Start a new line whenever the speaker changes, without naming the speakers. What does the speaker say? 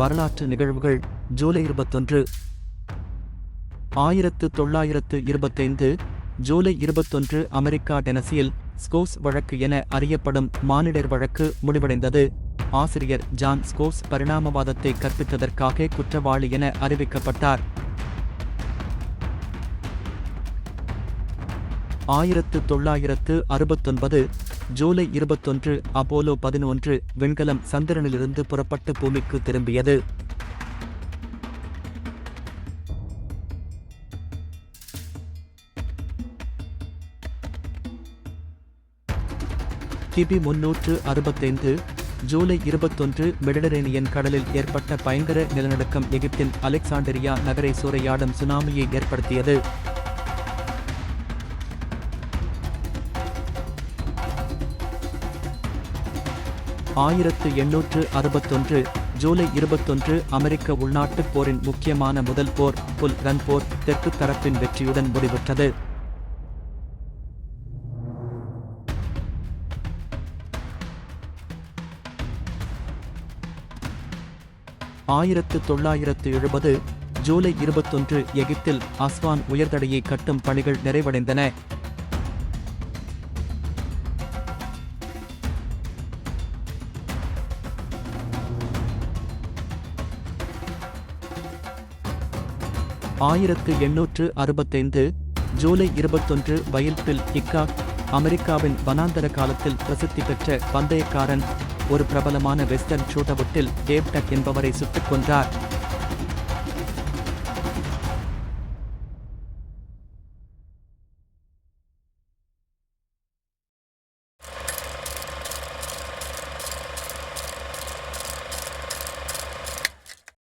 வரலாற்று நிகழ்வுகள். ஜூலை இருபத்தொன்று. ஆயிரத்து தொள்ளாயிரத்து இருபத்தைந்து. ஜூலை இருபத்தொன்று அமெரிக்கா டெனசியில் ஸ்கோஸ் வழக்கு என அறியப்படும் மானிடர் வழக்கு முடிவடைந்தது. ஆசிரியர் ஜான் ஸ்கோஸ் பரிணாமவாதத்தை கற்பித்ததற்காக குற்றவாளி என அறிவிக்கப்பட்டார். ஆயிரத்து தொள்ளாயிரத்து அறுபத்தொன்பது ஜூலை இருபத்தொன்று அப்போலோ பதினொன்று விண்கலம் சந்திரனிலிருந்து புறப்பட்டு பூமிக்கு திரும்பியது. கிபி முன்னூற்று அறுபத்தைந்து ஜூலை இருபத்தொன்று மெடிடரேனியன் கடலில் ஏற்பட்ட பயங்கர நிலநடுக்கம் எகிப்தின் அலெக்சாண்டரியா நகரை சூறையாடும் சுனாமியை ஏற்படுத்தியது. ஆயிரத்து எண்ணூற்று அறுபத்தொன்று ஜூலை இருபத்தொன்று அமெரிக்க உள்நாட்டுப் போரின் முக்கியமான முதல் போர் புல் ரன் போர் தெற்கு தரப்பின் வெற்றியுடன் முடிவுற்றது. ஆயிரத்து தொள்ளாயிரத்து எழுபது ஜூலை இருபத்தொன்று எகிப்தில் அஸ்வான் உயர்தடையை கட்டும் பணிகள் நிறைவடைந்தன. ஆயிரத்து எண்ணூற்று அறுபத்தைந்து ஜூலை இருபத்தொன்று வயல்பில் இக்காக் அமெரிக்காவின் வனாந்தர காலத்தில் பிரசித்தி பெற்ற பந்தயக்காரன் ஒரு பிரபலமான வெஸ்டர்ன் ஷூட்டவுட்டில் டேப்டக் என்பவரை சுட்டுக் கொன்றார்.